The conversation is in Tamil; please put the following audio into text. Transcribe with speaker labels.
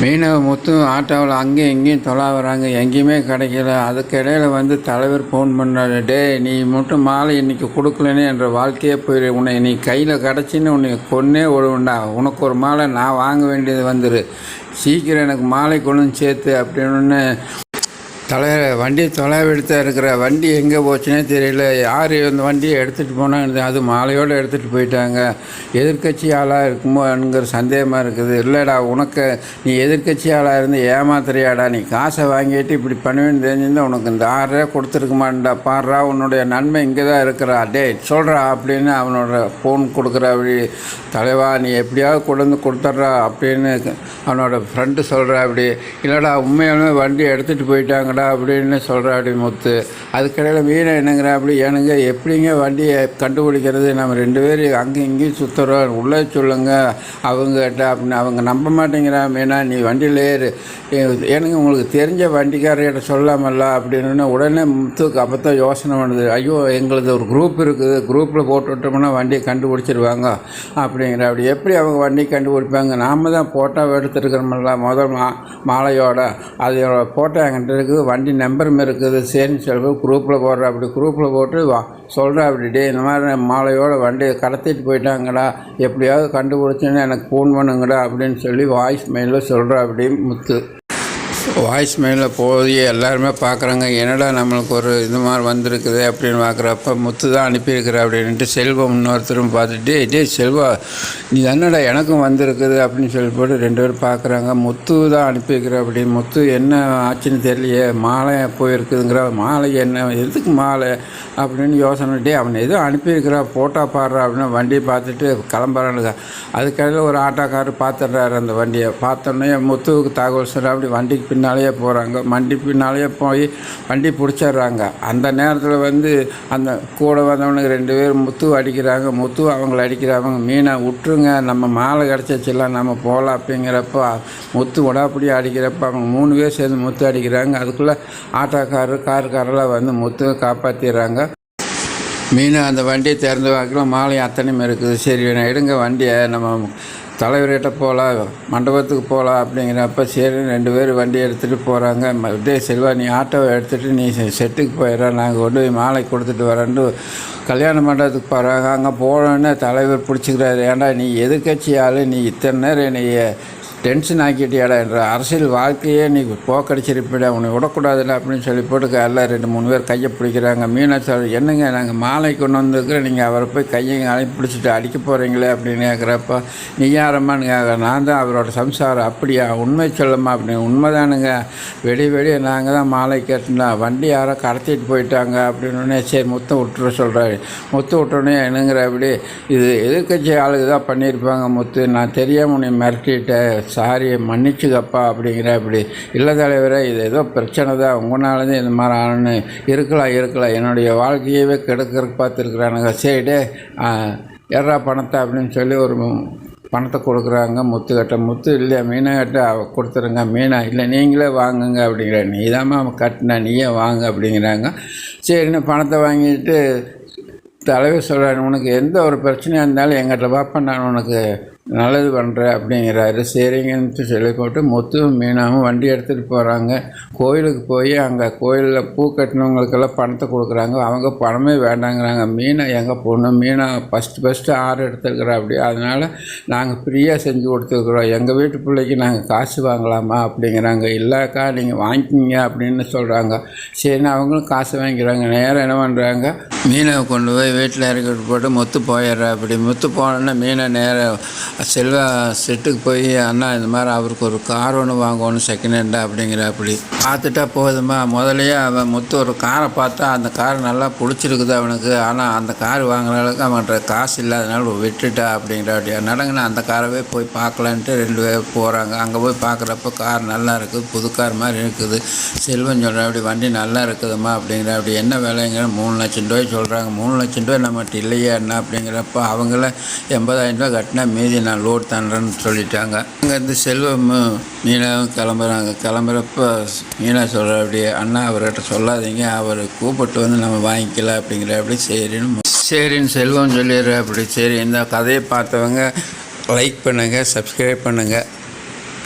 Speaker 1: மீனவ முத்தும் ஆட்டோவில் அங்கேயும் இங்கேயும் தொலாவுறாங்க எங்கேயுமே கிடைக்கல. அதுக்கு இடையில வந்து தலைவர் ஃபோன் பண்ணாரு. டேய் நீ மட்டும் மாலை இன்னைக்கு கொடுக்கலனே என்ற வாழ்க்கையே போயிடு உன்னை நீ கையில் கிடச்சின்னு உன்னை கொன்னே விடுவேண்டா உனக்கு ஒரு மாலை நான் வாங்க வேண்டியது வந்துரு. சீக்கிரம் எனக்கு மாலை கொண்டு வந்து சேர்த்து அப்படின்னு தலை வண்டி தொலைவெடுத்த இருக்கிற வண்டி எங்கே போச்சுன்னே தெரியல. யார் இந்த வண்டியை எடுத்துகிட்டு போனாங்க அது மாலையோடு எடுத்துகிட்டு போயிட்டாங்க. எதிர்க்கட்சி ஆளாக இருக்குமோங்கிற சந்தேகமாக இருக்குது. இல்லைடா உனக்கு நீ எதிர்க்கட்சி ஆளாக இருந்து ஏமாத்துறியாடா. நீ காசை வாங்கிட்டு இப்படி பண்ணுவேன்னு தெரிஞ்சிருந்தால் உனக்கு இந்த ஆறுரூவா கொடுத்துருக்குமாண்டா. பாடுறா உன்னுடைய நன்மை இங்கே தான் இருக்கிறா. டே சொல்கிறா அப்படின்னு அவனோட ஃபோன் கொடுக்குற. அப்படி தலைவா நீ எப்படியாவது கொண்டு வந்து கொடுத்துட்றா அப்படின்னு அவனோட ஃப்ரெண்டு சொல்கிறா அப்படி இல்லைடா உண்மையாலுமே வண்டி எடுத்துகிட்டு போயிட்டாங்கடா. அப்படின்னு சொல்கிறா அப்படி முத்து. அதுக்கடையில் மீனை என்னங்கிற அப்படி எப்படிங்க வண்டியை கண்டுபிடிக்கிறது? நம்ம ரெண்டு பேரும் அங்கேயும் இங்கேயும் சுற்றுறோம் உள்ளே சொல்லுங்க. அவங்ககிட்ட அப்படின்னு அவங்க நம்ப மாட்டேங்கிறா. மீனா நீ வண்டியில் ஏறு எனக்கு உங்களுக்கு தெரிஞ்ச வண்டிக்காரர்கிட்ட சொல்லாமல்ல? அப்படின்னு உடனே முத்துக்கு அப்போ தான் யோசனை பண்ணுது ஐயோ எங்களுக்கு ஒரு குரூப் இருக்குது. குரூப்பில் போட்டு விட்டோம்னா வண்டியை கண்டுபிடிச்சிருவாங்க. அப்படிங்கிற அப்படி எப்படி அவங்க வண்டி கண்டுபிடிப்பாங்க? நாம் தான் ஃபோட்டோ எடுத்துருக்கிறோம்ல முதல் மா மாலையோட. அதோட ஃபோட்டோ என்கிட்ட இருக்குது வண்டி நம்பரும் இருக்குது. சரின்னு சொல்லி குரூப்பில் போடுற அப்படி குரூப்பில் போட்டு வா சொல்கிறேன் அப்படி டே இந்த மாதிரி மாலையோட வண்டியை கடத்திட்டு போயிட்டாங்கடா எப்படியாவது கண்டுபிடிச்சேன்னு எனக்கு ஃபோன் பண்ணுங்கடா அப்படின்னு சொல்லி வாய்ஸ் மெயிலில் சொல்கிறேன் அப்படி முத்து. வாய்ஸ் மெயிலில் போய் எல்லாருமே பார்க்குறாங்க என்னடா நம்மளுக்கு ஒரு இது மாதிரி வந்திருக்குது அப்படின்னு பார்க்குறப்ப முத்து தான் அனுப்பியிருக்கிற அப்படின்ட்டு செல்வம் இன்னொருத்தரும் பார்த்துட்டு டே செல்வா நீ என்னடா எனக்கும் வந்திருக்குது? அப்படின்னு சொல்லி போட்டு ரெண்டு பேரும் பார்க்குறாங்க. முத்து தான் அனுப்பியிருக்கிற அப்படின்னு முத்து என்ன ஆச்சுன்னு தெரியலையே மாலை போயிருக்குதுங்கிற மாலை என்ன எதுக்கு மாலை? அப்படின்னு யோசனை. டே அவன் எதுவும் அனுப்பியிருக்கிறா ஃபோட்டோ பாடுறா அப்படின்னு வண்டியை பார்த்துட்டு கிளம்புறானுங்க. அதுக்கடையில் ஒரு ஆட்டோக்காரர் பார்த்துடுறாரு அந்த வண்டியை. பார்த்தோன்னே முத்துவுக்கு தகவல் சொல்ல அப்படி வண்டிக்கு பின்னாலேயே போகிறாங்க வண்டி பின்னாலேயே போய் வண்டி பிடிச்சிடுறாங்க. அந்த நேரத்தில் வந்து அந்த கூட வந்தவனுக்கு ரெண்டு பேர் முத்து அடிக்கிறாங்க. முத்து அவங்கள அடிக்கிறாங்க. மீனை விட்டுருங்க நம்ம மாலை கிடச்சிச்சில்லாம் நம்ம போகலாம் அப்படிங்கிறப்போ முத்து உடாப்படியாக அடிக்கிறப்ப அவங்க மூணு பேர் சேர்ந்து முத்து அடிக்கிறாங்க. அதுக்குள்ளே ஆட்டோக்காரர் காருக்காரெல்லாம் வந்து முத்து காப்பாற்றிடுறாங்க மீன் அந்த வண்டியை திறந்து பார்க்கலாம் மாலை அத்தனையும் இருக்குது. சரி எடுங்க வண்டியை. நம்ம தலைவர்கிட்ட போகலாம் மண்டபத்துக்கு போகலாம் அப்படிங்கிறப்ப சரி ரெண்டு பேர் வண்டி எடுத்துகிட்டு போகிறாங்க டே செல்வா நீ ஆட்டோவை எடுத்துகிட்டு நீ செட்டுக்கு போயிடுற நாங்கள் கொண்டு போய் மாலை கொடுத்துட்டு வரேன்ட்டு கல்யாண மண்டபத்துக்கு போகிறாங்க அங்கே போனோன்னே தலைவர் பிடிச்சிக்கிறாரு. ஏன்டா நீ எதிர்க்கட்சி ஆள் நீ இத்தனை நேரம் என்னைய டென்ஷன் ஆக்கிட்டியாடா என்ற அரசியல் வாழ்க்கையே நீ போக்கடிச்சிருப்பிட உன்னை விடக்கூடாதுல்ல அப்படின்னு சொல்லி போட்டு எல்லாம் ரெண்டு மூணு பேர் கையை பிடிக்கிறாங்க. மீனாட்சி என்னங்க நாங்கள் மாலை கொண்டு வந்திருக்கிறோம். நீங்கள் அவரை போய் கையை அழைப்பு பிடிச்சிட்டு அடிக்க போகிறீங்களே அப்படின்னு கேட்குறப்ப நீ யாரம்மான்னு கேட்க நான் தான் அவரோட சம்சாரம். அப்படியா? உண்மை சொல்லுமா அப்படின்னு உண்மைதானுங்க. வெடி வெடி நாங்கள் தான் மாலை கேட்டோம் வண்டி யாரோ கடத்திட்டு போயிட்டாங்க. அப்படின்னு சரி முத்தம் விட்டுற சொல்கிறாரு முத்து விட்டோன்னே என்னங்கிற அப்படி இது எதிர்க்கட்சி ஆளுக்கு தான் பண்ணியிருப்பாங்க முத்து. நான் தெரியாமல் உன்னை மிரட்டிட்டேன். சாரி மன்னிச்சுக்கப்பா அப்படிங்கிற அப்படி இல்லை தலைவரே இது ஏதோ பிரச்சனை தான். உங்களால தான் இந்த மாதிரி ஆனு இருக்கலாம் இருக்கலாம் என்னுடைய வாழ்க்கையவே கெடுக்கிறதுக்கு பார்த்துருக்குறானுங்க. சைடு எறா பணத்தை அப்படின்னு சொல்லி ஒரு பணத்தை கொடுக்குறாங்க. முத்து கட்ட முத்து இல்லையா மீனை கட்ட கொடுத்துருங்க. மீனா இல்லை நீங்களே வாங்குங்க அப்படிங்கிற நீ தான் கட்டின நீயே வாங்க அப்படிங்கிறாங்க. சரின்னு பணத்தை வாங்கிட்டு தலைவர் சொல்கிறாரு உனக்கு எந்த ஒரு பிரச்சனையாக இருந்தாலும் எங்கிட்ட வாப்பா நான் உனக்கு நல்லது பண்ணுறேன் அப்படிங்கிறாரு. சரிங்கன்னு சொல்லி போட்டு முத்துவும் மீனாவும் வண்டி எடுத்துகிட்டு போகிறாங்க கோயிலுக்கு போய் அங்கே கோயிலில் பூ கட்டினவங்களுக்கெல்லாம் பணத்தை கொடுக்குறாங்க. அவங்க பணமே வேண்டாங்கிறாங்க. மீனை எங்கள் பொண்ணு? மீனை ஃபஸ்ட்டு ஃபஸ்ட்டு ஆறு எடுத்துருக்குறா அப்படி. அதனால் நாங்கள் ஃப்ரீயாக செஞ்சு கொடுத்துருக்குறோம். எங்கள் வீட்டு பிள்ளைக்கு நாங்கள் காசு வாங்கலாமா அப்படிங்கிறாங்க. இல்லைக்கா நீங்கள் வாங்கிக்கிங்க அப்படின்னு சொல்கிறாங்க சரின்னு அவங்களும் காசு வாங்கிக்கிறாங்க. நேரம் என்ன பண்ணுறாங்க மீனை கொண்டு போய் வீட்டில் இறக்கிட்டு போட்டு முத்து போயிடுறா அப்படி. முத்து போனோன்னா மீனை நேரம் செல்வா செட்டுக்கு போய் அண்ணா இந்த மாதிரி அவருக்கு ஒரு கார் ஒன்று வாங்கணும் செகண்ட் ஹேண்டா அப்படிங்கிற அப்படி பார்த்துட்டா போதுமா? முதலையே அவன் முத்து ஒரு காரை பார்த்தா அந்த கார் நல்லா பிடிச்சிருக்குது அவனுக்கு. ஆனால் அந்த கார் வாங்குற அளவுக்கு அவன்கிட்ட காசு இல்லாதனால விட்டுட்டா அப்படிங்கிற அப்படியா அந்த காரவே போய் பார்க்கலான்ட்டு ரெண்டு பேர் போகிறாங்க அங்கே போய் பார்க்குறப்ப கார் நல்லா இருக்குது புது கார் மாதிரி இருக்குது. செல்வன் சொல்கிற அப்படி வண்டி நல்லா இருக்குதும்மா அப்படிங்கிற அப்படி என்ன விலைங்கிற மூணு லட்சம் ரூபாய் சொல்கிறாங்க மூணு லட்சம் ரூபாய் நம்மகிட்ட இல்லையா என்ன அப்படிங்கிறப்ப அவங்கள எண்பதாயிரம் ரூபாய் கட்டினா மீதி நான் லோட் தந்துறேன்னு சொல்லிட்டாங்க. அங்கேருந்து செல்வம் மீனாவும் கிளம்புறாங்க. கிளம்புறப்ப மீனா சொல்கிற அப்படியே அண்ணா அவர்கிட்ட சொல்லாதீங்க. அவர் கூப்பிட்டு வந்து நம்ம வாங்கிக்கலாம் அப்படிங்கிற அப்படி சரின்னு சரின்னு செல்வம் சொல்லிடுற. அப்படி சரி இந்த கதையை பார்த்தவங்க லைக் பண்ணுங்கள் சப்ஸ்கிரைப் பண்ணுங்கள்